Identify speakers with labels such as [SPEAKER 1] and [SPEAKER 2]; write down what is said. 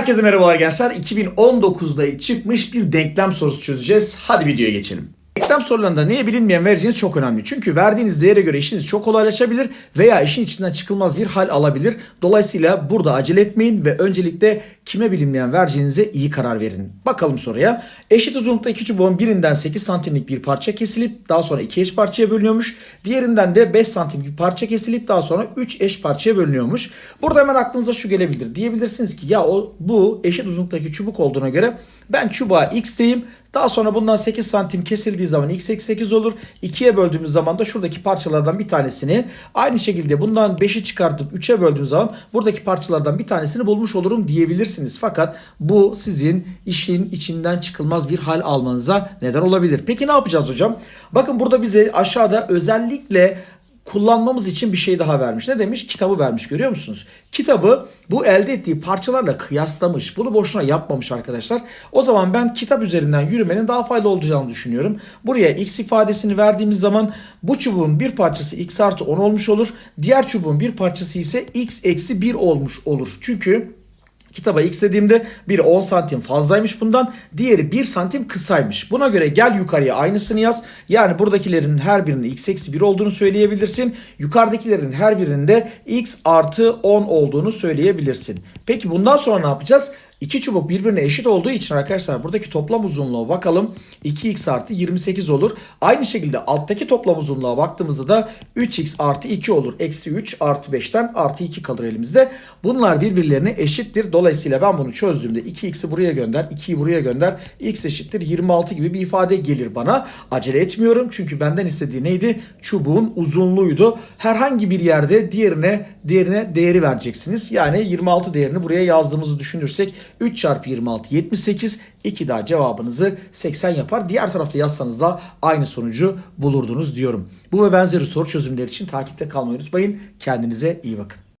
[SPEAKER 1] Herkese merhabalar gençler. 2019'da çıkmış bir denklem sorusu çözeceğiz. Hadi videoya geçelim. Denklem sorularında neye bilinmeyen vereceğiniz çok önemli. Çünkü verdiğiniz değere göre işiniz çok kolaylaşabilir veya işin içinden çıkılmaz bir hal alabilir. Dolayısıyla burada acele etmeyin ve öncelikle kime bilinmeyen vereceğinize iyi karar verin. Bakalım soruya. Eşit uzunlukta iki çubuğun birinden 8 santimlik bir parça kesilip daha sonra iki eş parçaya bölünüyormuş. Diğerinden de 5 santimlik bir parça kesilip daha sonra 3 eş parçaya bölünüyormuş. Burada hemen aklınıza şu gelebilir. Diyebilirsiniz ki ya o bu eşit uzunluktaki çubuk olduğuna göre ben çubuğa x diyeyim. Daha sonra bundan 8 santim kesildiği zaman x eksi 8 olur. 2'ye böldüğümüz zaman da şuradaki parçalardan bir tanesini aynı şekilde bundan 5'i çıkartıp 3'e böldüğüm zaman buradaki parçalardan bir tanesini bulmuş olurum diyebilirsiniz. Fakat bu sizin işin içinden çıkılmaz bir hal almanıza neden olabilir. Peki ne yapacağız hocam? Bakın burada bize aşağıda özellikle kullanmamız için bir şey daha vermiş. Ne demiş? Kitabı vermiş görüyor musunuz? Kitabı bu elde ettiği parçalarla kıyaslamış. Bunu boşuna yapmamış arkadaşlar. O zaman ben kitap üzerinden yürümenin daha faydalı olacağını düşünüyorum. Buraya x ifadesini verdiğimiz zaman bu çubuğun bir parçası x artı 10 olmuş olur. Diğer çubuğun bir parçası ise x eksi 1 olmuş olur. Çünkü Kitaba x dediğimde biri 10 santim fazlaymış bundan. Diğeri 1 santim kısaymış. Buna göre gel yukarıya aynısını yaz. Yani buradakilerin her birinin x eksi 1 olduğunu söyleyebilirsin. Yukarıdakilerin her birinin de x artı 10 olduğunu söyleyebilirsin. Peki bundan sonra ne yapacağız? İki çubuk birbirine eşit olduğu için arkadaşlar buradaki toplam uzunluğa bakalım. 2x artı 28 olur. Aynı şekilde alttaki toplam uzunluğa baktığımızda da 3x artı 2 olur. Eksi 3 artı 5'ten artı 2 kalır elimizde. Bunlar birbirlerine eşittir. Dolayısıyla ben bunu çözdüğümde 2x'i buraya gönder, 2'yi buraya gönder. x eşittir 26 gibi bir ifade gelir bana. Acele etmiyorum çünkü benden istediği neydi? Çubuğun uzunluğuydu. Herhangi bir yerde diğerine diğerine değeri vereceksiniz. Yani 26 değerini buraya yazdığımızı düşünürsek 3 çarpı 26 78. 2 daha cevabınızı 80 yapar. Diğer tarafta yazsanız da aynı sonucu bulurdunuz diyorum. Bu ve benzeri soru çözümleri için takipte kalmayı unutmayın. Kendinize iyi bakın.